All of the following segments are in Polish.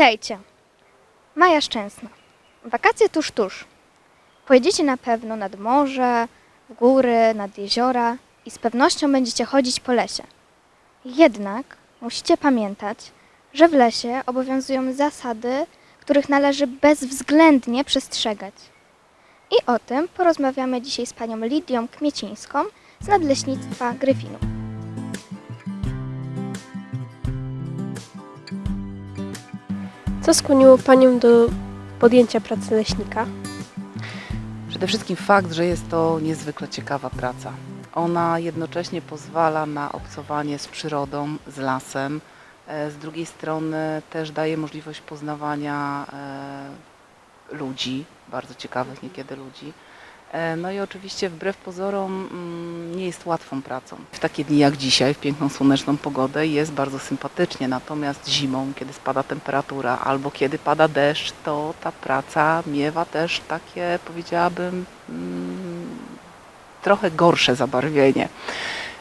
Witajcie. Maja Szczęsna. Wakacje tuż, tuż. Pojedziecie na pewno nad morze, w góry, nad jeziora i z pewnością będziecie chodzić po lesie. Jednak musicie pamiętać, że w lesie obowiązują zasady, których należy bezwzględnie przestrzegać. I o tym porozmawiamy dzisiaj z panią Lidią Kmiecińską z Nadleśnictwa Gryfinu. Co skłoniło Panią do podjęcia pracy leśnika? Przede wszystkim fakt, że jest to niezwykle ciekawa praca. Ona jednocześnie pozwala na obcowanie z przyrodą, z lasem. E, Z drugiej strony też daje możliwość poznawania e, ludzi, bardzo ciekawych niekiedy ludzi. E, No i oczywiście wbrew pozorom mm, nie jest łatwą pracą. W takie dni jak dzisiaj, w piękną słoneczną pogodę jest bardzo sympatycznie, natomiast zimą, kiedy spada temperatura albo kiedy pada deszcz, to ta praca miewa też takie, powiedziałabym, mm, trochę gorsze zabarwienie.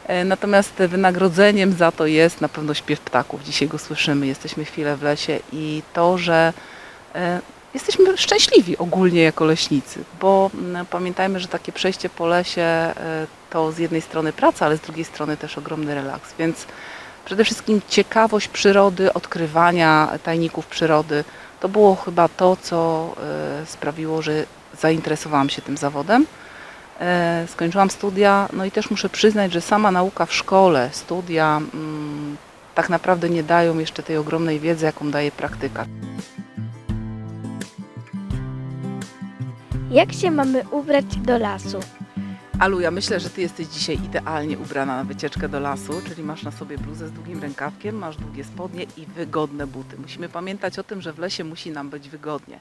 E, Natomiast wynagrodzeniem za to jest na pewno śpiew ptaków. Dzisiaj go słyszymy, jesteśmy chwilę w lesie i to, że e, jesteśmy szczęśliwi ogólnie jako leśnicy, bo mm, pamiętajmy, że takie przejście po lesie e, to z jednej strony praca, ale z drugiej strony też ogromny relaks, więc przede wszystkim ciekawość przyrody, odkrywania tajników przyrody, to było chyba to, co e, sprawiło, że zainteresowałam się tym zawodem. E, Skończyłam studia, no i też muszę przyznać, że sama nauka w szkole, studia mm, tak naprawdę nie dają jeszcze tej ogromnej wiedzy, jaką daje praktyka. Jak się mamy ubrać do lasu? Alu, ja myślę, że Ty jesteś dzisiaj idealnie ubrana na wycieczkę do lasu, czyli masz na sobie bluzę z długim rękawkiem, masz długie spodnie i wygodne buty. Musimy pamiętać o tym, że w lesie musi nam być wygodnie.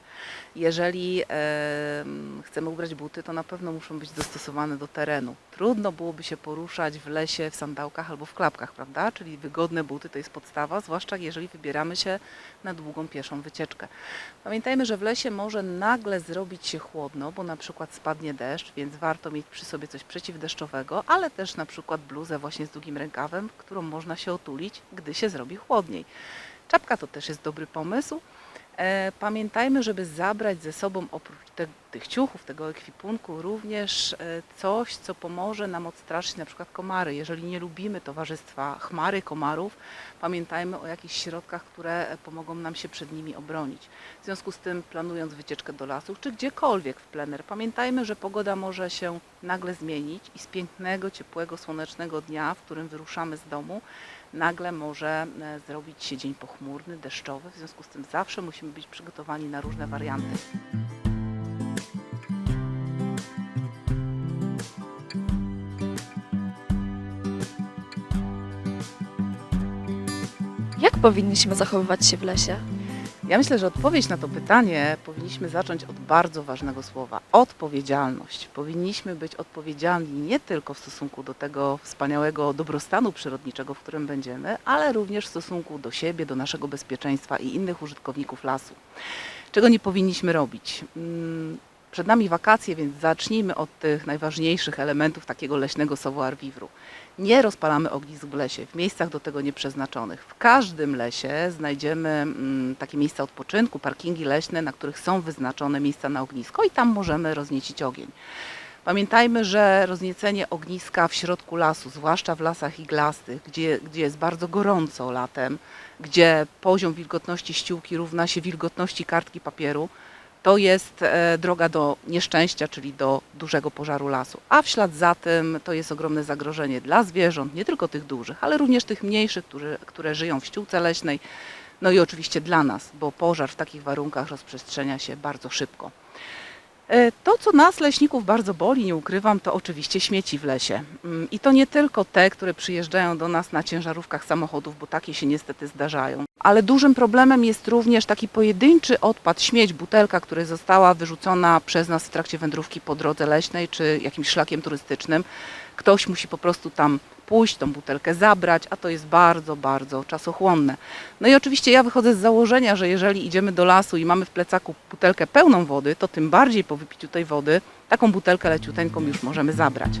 Jeżeli em, chcemy ubrać buty, to na pewno muszą być dostosowane do terenu. Trudno byłoby się poruszać w lesie w sandałkach albo w klapkach, prawda? Czyli wygodne buty to jest podstawa, zwłaszcza jeżeli wybieramy się na długą pieszą wycieczkę. Pamiętajmy, że w lesie może nagle zrobić się chłodno, bo na przykład spadnie deszcz, więc warto mieć przy sobie coś przeciwdeszczowego, ale też na przykład bluzę właśnie z długim rękawem, którą można się otulić, gdy się zrobi chłodniej. Czapka to też jest dobry pomysł. E, Pamiętajmy, żeby zabrać ze sobą oprócz te, tych ciuchów, tego ekwipunku również e, coś, co pomoże nam odstraszyć na przykład komary. Jeżeli nie lubimy towarzystwa chmary, komarów, pamiętajmy o jakichś środkach, które e, pomogą nam się przed nimi obronić. W związku z tym planując wycieczkę do lasu, czy gdziekolwiek w plener, pamiętajmy, że pogoda może się nagle zmienić i z pięknego, ciepłego, słonecznego dnia, w którym wyruszamy z domu, nagle może e, zrobić się dzień pochmurny, deszczowy. W związku z tym zawsze musimy być przygotowani na różne warianty. Jak powinniśmy zachowywać się w lesie? Ja myślę, że odpowiedź na to pytanie powinniśmy zacząć od bardzo ważnego słowa odpowiedzialność. Powinniśmy być odpowiedzialni nie tylko w stosunku do tego wspaniałego dobrostanu przyrodniczego, w którym będziemy, ale również w stosunku do siebie, do naszego bezpieczeństwa i innych użytkowników lasu. Czego nie powinniśmy robić? Przed nami wakacje, więc zacznijmy od tych najważniejszych elementów takiego leśnego savoir vivre. Nie rozpalamy ognisk w lesie, w miejscach do tego nieprzeznaczonych. W każdym lesie znajdziemy mm, takie miejsca odpoczynku, parkingi leśne, na których są wyznaczone miejsca na ognisko i tam możemy rozniecić ogień. Pamiętajmy, że rozniecenie ogniska w środku lasu, zwłaszcza w lasach iglastych, gdzie, gdzie jest bardzo gorąco latem, gdzie poziom wilgotności ściółki równa się wilgotności kartki papieru, to jest e, droga do nieszczęścia, czyli do dużego pożaru lasu. A w ślad za tym to jest ogromne zagrożenie dla zwierząt, nie tylko tych dużych, ale również tych mniejszych, które, żyją w ściółce leśnej. No i oczywiście dla nas, bo pożar w takich warunkach rozprzestrzenia się bardzo szybko. E, To, co nas, leśników, bardzo boli, nie ukrywam, to oczywiście śmieci w lesie. Mm, I to nie tylko te, które przyjeżdżają do nas na ciężarówkach samochodów, bo takie się niestety zdarzają. Ale dużym problemem jest również taki pojedynczy odpad, śmieć, butelka, która została wyrzucona przez nas w trakcie wędrówki po drodze leśnej czy jakimś szlakiem turystycznym. Ktoś musi po prostu tam pójść, tą butelkę zabrać, a to jest bardzo, bardzo czasochłonne. No i oczywiście ja wychodzę z założenia, że jeżeli idziemy do lasu i mamy w plecaku butelkę pełną wody, to tym bardziej po wypiciu tej wody taką butelkę leciuteńką już możemy zabrać.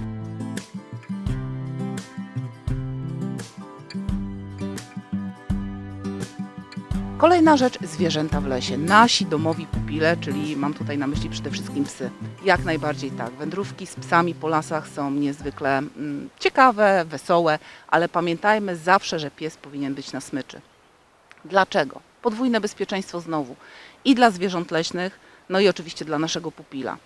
Kolejna rzecz, zwierzęta w lesie. Nasi domowi pupile, czyli mam tutaj na myśli przede wszystkim psy. Jak najbardziej tak. Wędrówki z psami po lasach są niezwykle mm, ciekawe, wesołe, ale pamiętajmy zawsze, że pies powinien być na smyczy. Dlaczego? Podwójne bezpieczeństwo znowu. I dla zwierząt leśnych, no i oczywiście dla naszego pupila.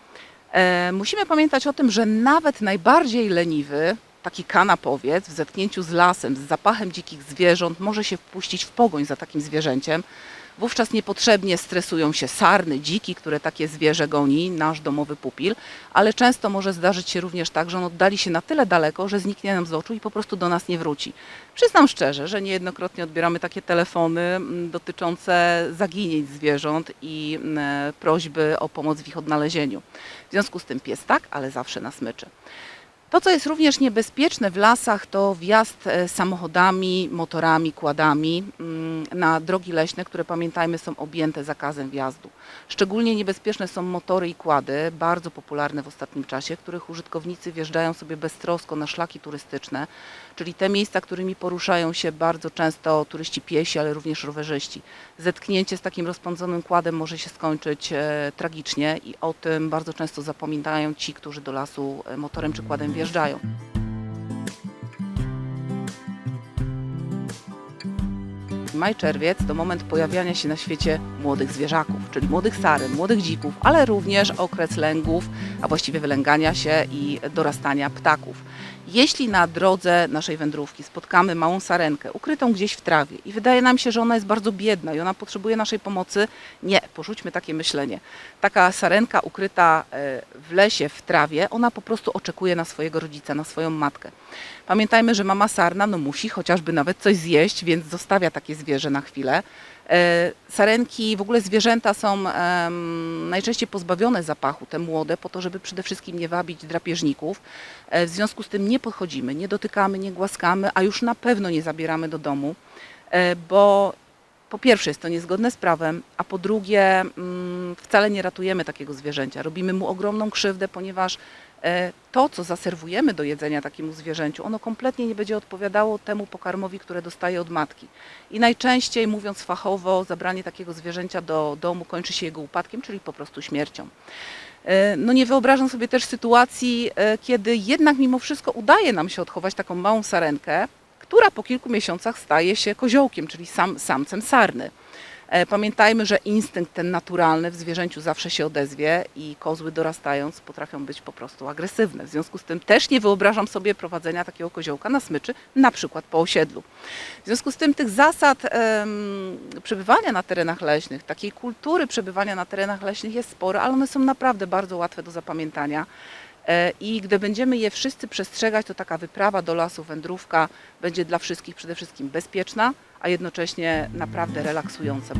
E, musimy pamiętać o tym, że nawet najbardziej leniwy, taki kanapowiec w zetknięciu z lasem, z zapachem dzikich zwierząt może się wpuścić w pogoń za takim zwierzęciem. Wówczas niepotrzebnie stresują się sarny, dziki, które takie zwierzę goni, nasz domowy pupil, ale często może zdarzyć się również tak, że on oddali się na tyle daleko, że zniknie nam z oczu i po prostu do nas nie wróci. Przyznam szczerze, że niejednokrotnie odbieramy takie telefony mm, dotyczące zaginięć zwierząt i mm, prośby o pomoc w ich odnalezieniu. W związku z tym pies tak, ale zawsze na smyczy. To, co jest również niebezpieczne w lasach, to wjazd e, samochodami, motorami, kładami mm, na drogi leśne, które pamiętajmy są objęte zakazem wjazdu. Szczególnie niebezpieczne są motory i kłady, bardzo popularne w ostatnim czasie, których użytkownicy wjeżdżają sobie beztrosko na szlaki turystyczne, czyli te miejsca, którymi poruszają się bardzo często turyści piesi, ale również rowerzyści. Zetknięcie z takim rozpędzonym kładem może się skończyć e, tragicznie i o tym bardzo często zapominają ci, którzy do lasu e, motorem czy kładem wjeżdżają. Maj, czerwiec to moment pojawiania się na świecie młodych zwierzaków, czyli młodych saren, młodych dzików, ale również okres lęgów, a właściwie wylęgania się i dorastania ptaków. Jeśli na drodze naszej wędrówki spotkamy małą sarenkę ukrytą gdzieś w trawie i wydaje nam się, że ona jest bardzo biedna i ona potrzebuje naszej pomocy, nie, porzućmy takie myślenie. Taka sarenka ukryta e, w lesie, w trawie, ona po prostu oczekuje na swojego rodzica, na swoją matkę. Pamiętajmy, że mama sarna no, musi chociażby nawet coś zjeść, więc zostawia takie zwierzę na chwilę. E, Sarenki, w ogóle zwierzęta są najczęściej pozbawione zapachu, te młode, po to, żeby przede wszystkim nie wabić drapieżników. E, W związku z tym nie podchodzimy, nie dotykamy, nie głaskamy, a już na pewno nie zabieramy do domu, e, bo po pierwsze jest to niezgodne z prawem, a po drugie mm, wcale nie ratujemy takiego zwierzęcia. Robimy mu ogromną krzywdę, ponieważ e, to, co zaserwujemy do jedzenia takiemu zwierzęciu, ono kompletnie nie będzie odpowiadało temu pokarmowi, które dostaje od matki. I najczęściej, mówiąc fachowo, zabranie takiego zwierzęcia do domu kończy się jego upadkiem, czyli po prostu śmiercią. E, No nie wyobrażam sobie też sytuacji, e, kiedy jednak mimo wszystko udaje nam się odchować taką małą sarenkę, która po kilku miesiącach staje się koziołkiem, czyli sam, samcem sarny. E, Pamiętajmy, że instynkt ten naturalny w zwierzęciu zawsze się odezwie i kozły dorastając potrafią być po prostu agresywne. W związku z tym też nie wyobrażam sobie prowadzenia takiego koziołka na smyczy, na przykład po osiedlu. W związku z tym tych zasad em, przebywania na terenach leśnych, takiej kultury przebywania na terenach leśnych jest sporo, ale one są naprawdę bardzo łatwe do zapamiętania. E, I gdy będziemy je wszyscy przestrzegać, to taka wyprawa do lasu, wędrówka będzie dla wszystkich przede wszystkim bezpieczna, a jednocześnie naprawdę relaksująca.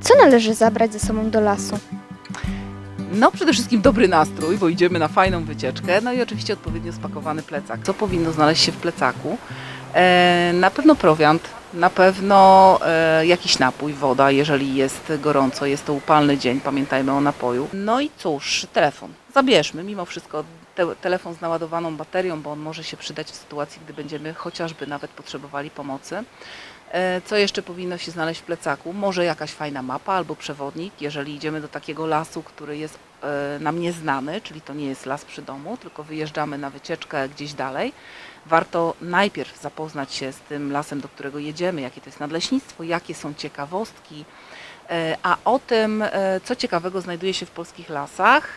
Co należy zabrać ze sobą do lasu? No przede wszystkim dobry nastrój, bo idziemy na fajną wycieczkę, no i oczywiście odpowiednio spakowany plecak. Co powinno znaleźć się w plecaku? E, na pewno prowiant, na pewno e, jakiś napój, woda, jeżeli jest gorąco, jest to upalny dzień, pamiętajmy o napoju. No i cóż, telefon. Zabierzmy mimo wszystko te, telefon z naładowaną baterią, bo on może się przydać w sytuacji, gdy będziemy chociażby nawet potrzebowali pomocy. E, Co jeszcze powinno się znaleźć w plecaku? Może jakaś fajna mapa albo przewodnik, jeżeli idziemy do takiego lasu, który jest e, nam nieznany, czyli to nie jest las przy domu, tylko wyjeżdżamy na wycieczkę gdzieś dalej. Warto najpierw zapoznać się z tym lasem, do którego jedziemy, jakie to jest nadleśnictwo, jakie są ciekawostki, E, A o tym, e, co ciekawego znajduje się w polskich lasach,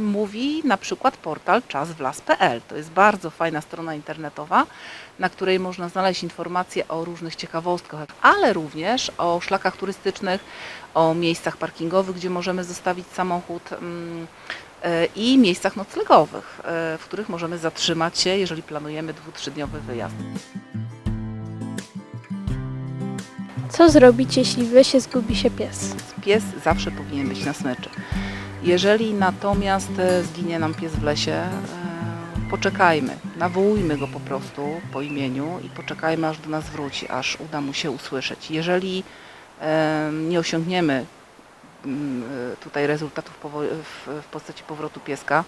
mówi na przykład portal czaswlas.pl. To jest bardzo fajna strona internetowa, na której można znaleźć informacje o różnych ciekawostkach, ale również o szlakach turystycznych, o miejscach parkingowych, gdzie możemy zostawić samochód. E, i miejscach noclegowych, e, w których możemy zatrzymać się, jeżeli planujemy dwu, trzydniowy wyjazd. Co zrobić, jeśli w lesie zgubi się pies? Pies zawsze powinien być na smyczy. Jeżeli natomiast e, zginie nam pies w lesie, poczekajmy, nawołujmy go po prostu po imieniu i poczekajmy, aż do nas wróci, aż uda mu się usłyszeć. Jeżeli nie osiągniemy tutaj rezultatów w, postaci powrotu pieska,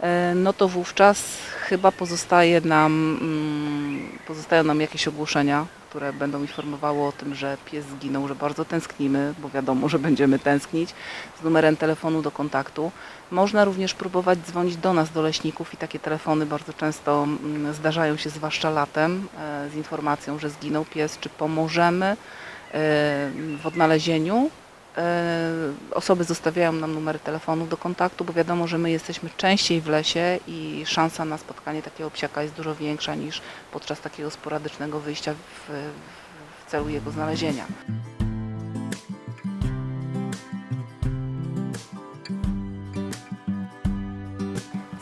e, no to wówczas chyba pozostaje nam, mm, pozostają nam jakieś ogłoszenia, które będą informowały o tym, że pies zginął, że bardzo tęsknimy, bo wiadomo, że będziemy tęsknić, z numerem telefonu do kontaktu. Można również próbować dzwonić do nas, do leśników i takie telefony bardzo często mm, zdarzają się, zwłaszcza latem, e, z informacją, że zginął pies, czy pomożemy e, w odnalezieniu. E, Osoby zostawiają nam numery telefonu do kontaktu, bo wiadomo, że my jesteśmy częściej w lesie i szansa na spotkanie takiego psiaka jest dużo większa niż podczas takiego sporadycznego wyjścia w, w celu jego znalezienia.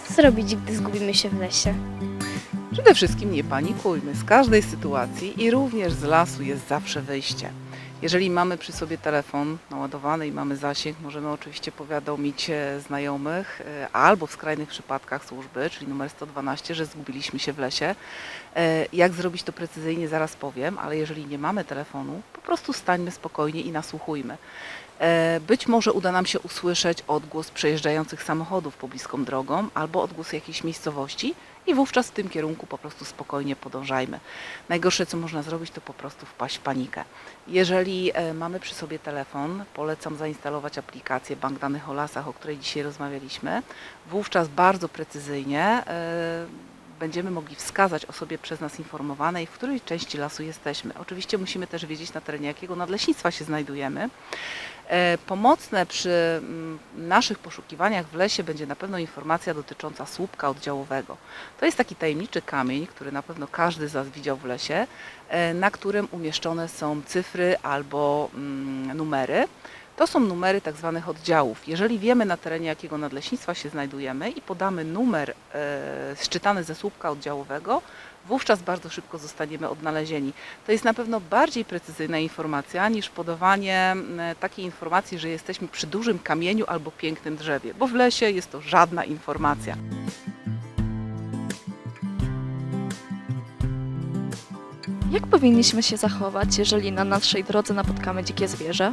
Co zrobić, gdy zgubimy się w lesie? Przede wszystkim nie panikujmy. Z każdej sytuacji i również z lasu jest zawsze wyjście. Jeżeli mamy przy sobie telefon naładowany i mamy zasięg, możemy oczywiście powiadomić e, znajomych e, albo w skrajnych przypadkach służby, czyli numer 112, że zgubiliśmy się w lesie. E, Jak zrobić to precyzyjnie, zaraz powiem, ale jeżeli nie mamy telefonu, po prostu stańmy spokojnie i nasłuchujmy. Być może uda nam się usłyszeć odgłos przejeżdżających samochodów pobliską drogą albo odgłos jakiejś miejscowości i wówczas w tym kierunku po prostu spokojnie podążajmy. Najgorsze, co można zrobić, to po prostu wpaść w panikę. Jeżeli e, mamy przy sobie telefon, polecam zainstalować aplikację Bank Danych o Lasach, o której dzisiaj rozmawialiśmy. Wówczas bardzo precyzyjnie e, będziemy mogli wskazać osobie przez nas informowanej, w której części lasu jesteśmy. Oczywiście musimy też wiedzieć na terenie jakiego nadleśnictwa się znajdujemy. E, Pomocne przy mm, naszych poszukiwaniach w lesie będzie na pewno informacja dotycząca słupka oddziałowego. To jest taki tajemniczy kamień, który na pewno każdy z Was widział w lesie, e, na którym umieszczone są cyfry albo mm, numery. To są numery tak zwanych oddziałów. Jeżeli wiemy na terenie jakiego nadleśnictwa się znajdujemy i podamy numer e, szczytany ze słupka oddziałowego, wówczas bardzo szybko zostaniemy odnalezieni. To jest na pewno bardziej precyzyjna informacja niż podawanie takiej informacji, że jesteśmy przy dużym kamieniu albo pięknym drzewie, bo w lesie jest to żadna informacja. Jak powinniśmy się zachować, jeżeli na naszej drodze napotkamy dzikie zwierzę?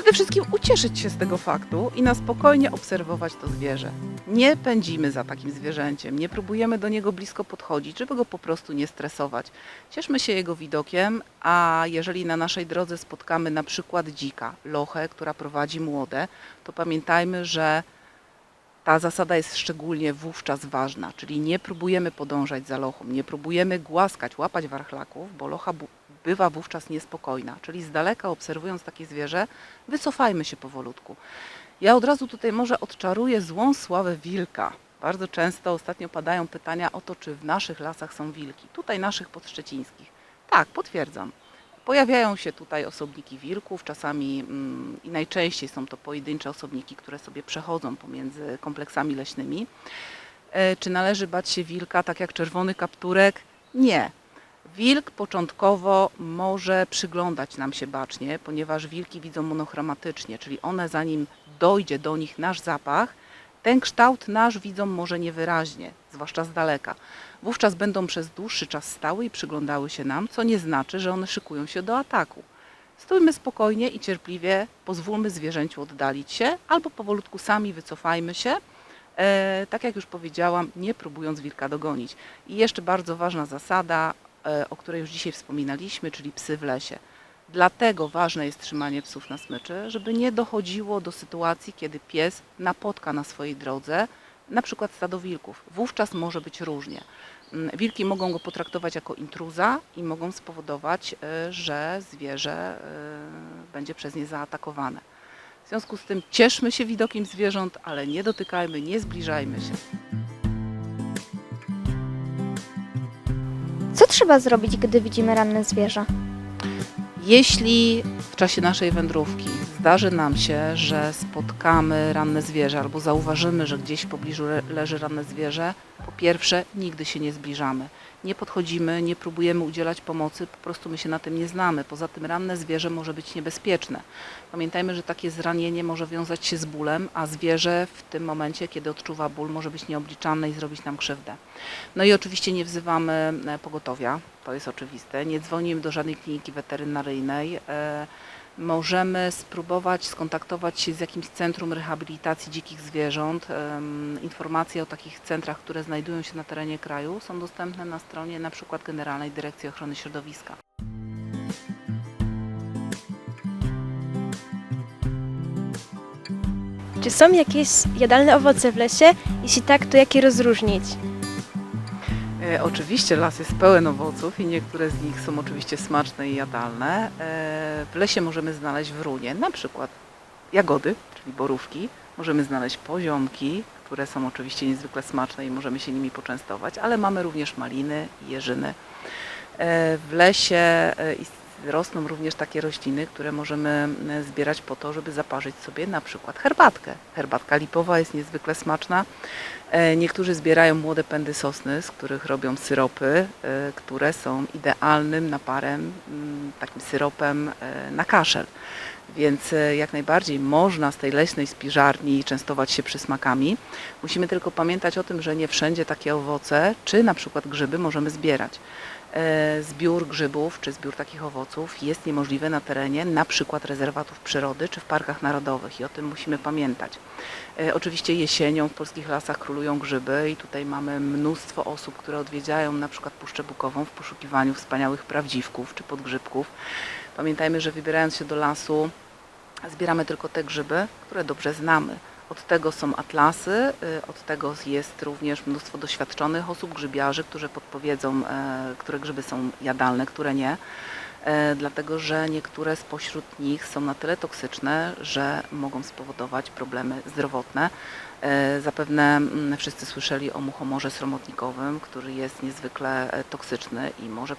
Przede wszystkim ucieszyć się z tego faktu i na spokojnie obserwować to zwierzę. Nie pędzimy za takim zwierzęciem, nie próbujemy do niego blisko podchodzić, żeby go po prostu nie stresować. Cieszmy się jego widokiem, a jeżeli na naszej drodze spotkamy na przykład dzika, lochę, która prowadzi młode, to pamiętajmy, że ta zasada jest szczególnie wówczas ważna, czyli nie próbujemy podążać za lochą, nie próbujemy głaskać, łapać warchlaków, bo locha bywa wówczas niespokojna, czyli z daleka obserwując takie zwierzę, wycofajmy się powolutku. Ja od razu tutaj może odczaruję złą sławę wilka. Bardzo często ostatnio padają pytania o to, czy w naszych lasach są wilki. Tutaj naszych podszczecińskich. Tak, potwierdzam. Pojawiają się tutaj osobniki wilków, czasami mm, i najczęściej są to pojedyncze osobniki, które sobie przechodzą pomiędzy kompleksami leśnymi. E, Czy należy bać się wilka, tak jak czerwony kapturek? Nie. Wilk początkowo może przyglądać nam się bacznie, ponieważ wilki widzą monochromatycznie, czyli one zanim dojdzie do nich nasz zapach, ten kształt nasz widzą może niewyraźnie, zwłaszcza z daleka. Wówczas będą przez dłuższy czas stały i przyglądały się nam, co nie znaczy, że one szykują się do ataku. Stójmy spokojnie i cierpliwie, pozwólmy zwierzęciu oddalić się, albo powolutku sami wycofajmy się, e, tak jak już powiedziałam, nie próbując wilka dogonić. I jeszcze bardzo ważna zasada, o której już dzisiaj wspominaliśmy, czyli psy w lesie. Dlatego ważne jest trzymanie psów na smyczy, żeby nie dochodziło do sytuacji, kiedy pies napotka na swojej drodze na przykład stado wilków. Wówczas może być różnie. Mm, Wilki mogą go potraktować jako intruza i mogą spowodować, e, że zwierzę e, będzie przez nie zaatakowane. W związku z tym cieszmy się widokiem zwierząt, ale nie dotykajmy, nie zbliżajmy się. Trzeba zrobić, gdy widzimy ranne zwierzę? Jeśli w czasie naszej wędrówki zdarzy nam się, że spotkamy ranne zwierzę albo zauważymy, że gdzieś w pobliżu le- leży ranne zwierzę, po pierwsze nigdy się nie zbliżamy. Nie podchodzimy, nie próbujemy udzielać pomocy, po prostu my się na tym nie znamy. Poza tym ranne zwierzę może być niebezpieczne. Pamiętajmy, że takie zranienie może wiązać się z bólem, a zwierzę w tym momencie, kiedy odczuwa ból, może być nieobliczalne i zrobić nam krzywdę. No i oczywiście nie wzywamy e, pogotowia, to jest oczywiste. Nie dzwonimy do żadnej kliniki weterynaryjnej. Możemy spróbować skontaktować się z jakimś centrum rehabilitacji dzikich zwierząt. Informacje o takich centrach, które znajdują się na terenie kraju są dostępne na stronie przykład Generalnej Dyrekcji Ochrony Środowiska. Czy są jakieś jadalne owoce w lesie? Jeśli tak, to jakie rozróżnić? E, Oczywiście las jest pełen owoców i niektóre z nich są oczywiście smaczne i jadalne. E, W lesie możemy znaleźć wrunie, na przykład jagody, czyli borówki. Możemy znaleźć poziomki, które są oczywiście niezwykle smaczne i możemy się nimi poczęstować, ale mamy również maliny i jeżyny. E, W lesie rosną również takie rośliny, które możemy zbierać po to, żeby zaparzyć sobie na przykład herbatkę. Herbatka lipowa jest niezwykle smaczna. E, Niektórzy zbierają młode pędy sosny, z których robią syropy, e, które są idealnym naparem, mm, takim syropem e, na kaszel. Więc jak najbardziej można z tej leśnej spiżarni częstować się przysmakami. Musimy tylko pamiętać o tym, że nie wszędzie takie owoce, czy na przykład grzyby możemy zbierać. E, Zbiór grzybów czy zbiór takich owoców jest niemożliwy na terenie na przykład rezerwatów przyrody czy w parkach narodowych i o tym musimy pamiętać. E, Oczywiście jesienią w polskich lasach królują grzyby i tutaj mamy mnóstwo osób, które odwiedziają na przykład Puszczę Bukową w poszukiwaniu wspaniałych prawdziwków czy podgrzybków. Pamiętajmy, że wybierając się do lasu zbieramy tylko te grzyby, które dobrze znamy. Od tego są atlasy, y, od tego jest również mnóstwo doświadczonych osób, grzybiarzy, którzy podpowiedzą, e, które grzyby są jadalne, które nie. E, Dlatego, że niektóre spośród nich są na tyle toksyczne, że mogą spowodować problemy zdrowotne. E, Zapewne mm, wszyscy słyszeli o muchomorze sromotnikowym, który jest niezwykle e, toksyczny i może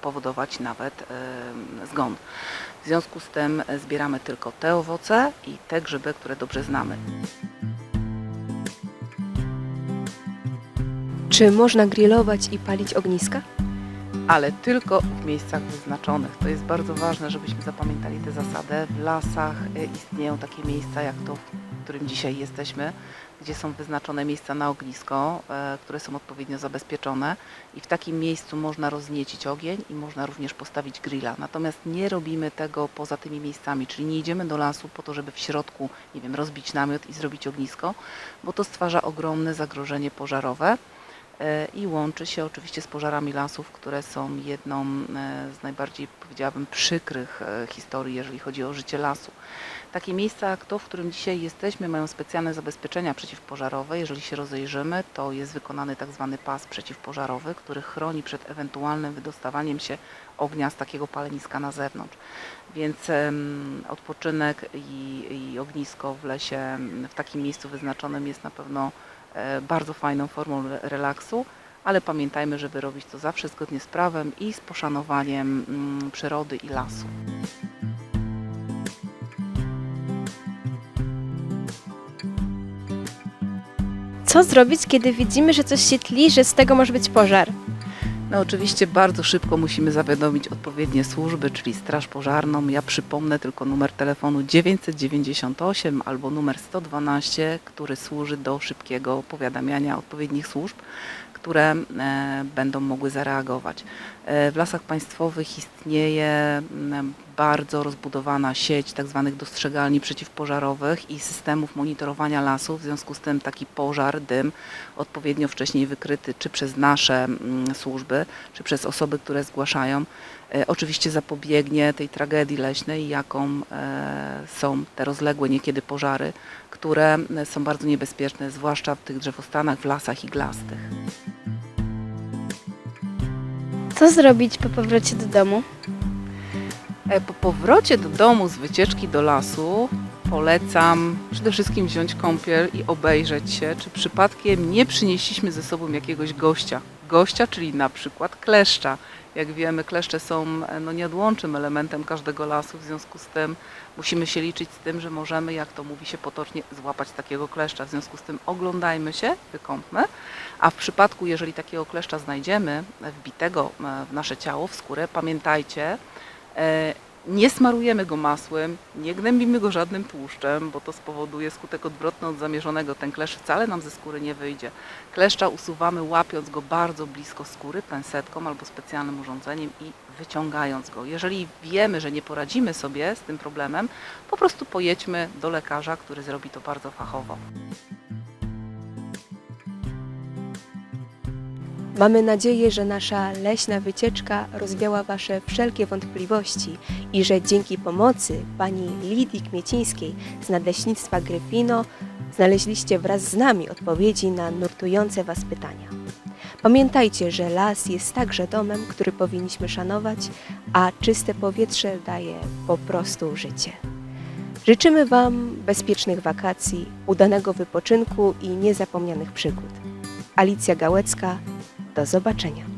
powodować nawet e, zgon. W związku z tym zbieramy tylko te owoce i te grzyby, które dobrze znamy. Czy można grillować i palić ogniska? ale tylko w miejscach wyznaczonych. To jest bardzo ważne, żebyśmy zapamiętali tę zasadę. W lasach istnieją takie miejsca, jak to, którym dzisiaj jesteśmy, gdzie są wyznaczone miejsca na ognisko, e, które są odpowiednio zabezpieczone i w takim miejscu można rozniecić ogień i można również postawić grilla. Natomiast nie robimy tego poza tymi miejscami, czyli nie idziemy do lasu po to, żeby w środku, nie wiem, rozbić namiot i zrobić ognisko, bo to stwarza ogromne zagrożenie pożarowe e, i łączy się oczywiście z pożarami lasów, które są jedną e, z najbardziej, powiedziałabym, przykrych historii, jeżeli chodzi o życie lasu. Takie miejsca to, w którym dzisiaj jesteśmy, mają specjalne zabezpieczenia przeciwpożarowe. Jeżeli się rozejrzymy, to jest wykonany tak zwany pas przeciwpożarowy, który chroni przed ewentualnym wydostawaniem się ognia z takiego paleniska na zewnątrz. Więc odpoczynek i, i ognisko w lesie, w takim miejscu wyznaczonym jest na pewno e, bardzo fajną formą re- relaksu, ale pamiętajmy, żeby robić to zawsze zgodnie z prawem i z poszanowaniem mm, przyrody i lasu. Co zrobić, kiedy widzimy, że coś się tli, że z tego może być pożar? No oczywiście bardzo szybko musimy zawiadomić odpowiednie służby, czyli Straż Pożarną. Ja przypomnę tylko numer telefonu 998 albo numer 112, który służy do szybkiego powiadamiania odpowiednich służb, które e, będą mogły zareagować. E, w lasach państwowych istnieje bardzo rozbudowana sieć tzw. dostrzegalni przeciwpożarowych i systemów monitorowania lasów. W związku z tym taki pożar, dym odpowiednio wcześniej wykryty czy przez nasze mm, służby, czy przez osoby, które zgłaszają, e, oczywiście zapobiegnie tej tragedii leśnej, jaką e, są te rozległe niekiedy pożary, które są bardzo niebezpieczne, zwłaszcza w tych drzewostanach, w lasach iglastych. Co zrobić po powrocie do domu? E, Po powrocie do domu z wycieczki do lasu polecam przede wszystkim wziąć kąpiel i obejrzeć się, czy przypadkiem nie przynieśliśmy ze sobą jakiegoś gościa. Gościa, czyli na przykład kleszcza. Jak wiemy, kleszcze są e, no, nieodłącznym elementem każdego lasu, w związku z tym musimy się liczyć z tym, że możemy, jak to mówi się potocznie, złapać takiego kleszcza. W związku z tym oglądajmy się, wykąpmy, a w przypadku, jeżeli takiego kleszcza znajdziemy e, wbitego w nasze ciało, w skórę, pamiętajcie, nie smarujemy go masłem, nie gnębimy go żadnym tłuszczem, bo to spowoduje skutek odwrotny od zamierzonego. Ten kleszcz wcale nam ze skóry nie wyjdzie. Kleszcza usuwamy łapiąc go bardzo blisko skóry, pensetką albo specjalnym urządzeniem i wyciągając go. Jeżeli wiemy, że nie poradzimy sobie z tym problemem, po prostu pojedźmy do lekarza, który zrobi to bardzo fachowo. Mamy nadzieję, że nasza leśna wycieczka rozwiała Wasze wszelkie wątpliwości i że dzięki pomocy pani Lidii Kmiecińskiej z Nadleśnictwa Gryfino znaleźliście wraz z nami odpowiedzi na nurtujące Was pytania. Pamiętajcie, że las jest także domem, który powinniśmy szanować, a czyste powietrze daje po prostu życie. Życzymy Wam bezpiecznych wakacji, udanego wypoczynku i niezapomnianych przygód. Alicja Gałecka, do zobaczenia.